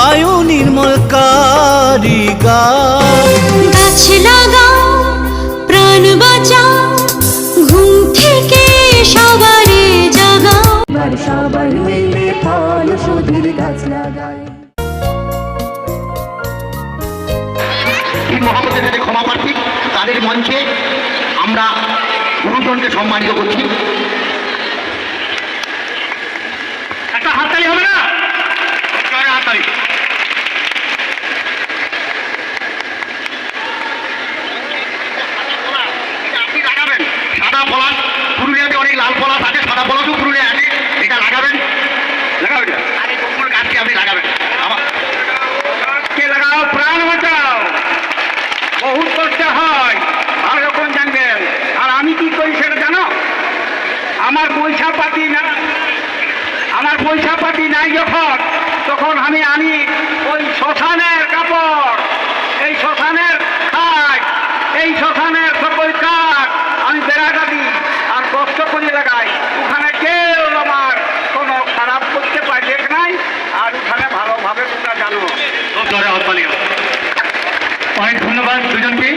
বায়ু নির্মল কারিগার। গাছ লাগাও প্রাণ বাঁচাও ঘুম থেকে সবারে জাগাও। সবাই মিলে ফল সুধীর গাছ লাগাই। এই ক্ষমা প্রার্থী তাদের মঞ্চে আমরা গুরুজনকে সম্মানিত করছি। একটা হাততালি হবে না? আমার পয়সা পাতি না আমার পয়সা পাতি নাই যখন তখন আমি আনি ওই শ্মশানের কাপড় এই শ্মশানের খাট এই শ্মশানের সকল কাঠ আমি বেড়া গাদি আর কষ্ট করে লাগাই। ওখানে কেউ আমার কোনো খারাপ করতে পারি দেখ নাই? আর ওখানে ভালোভাবে তোমরা জানো। অনেক ধন্যবাদ দুজনকে।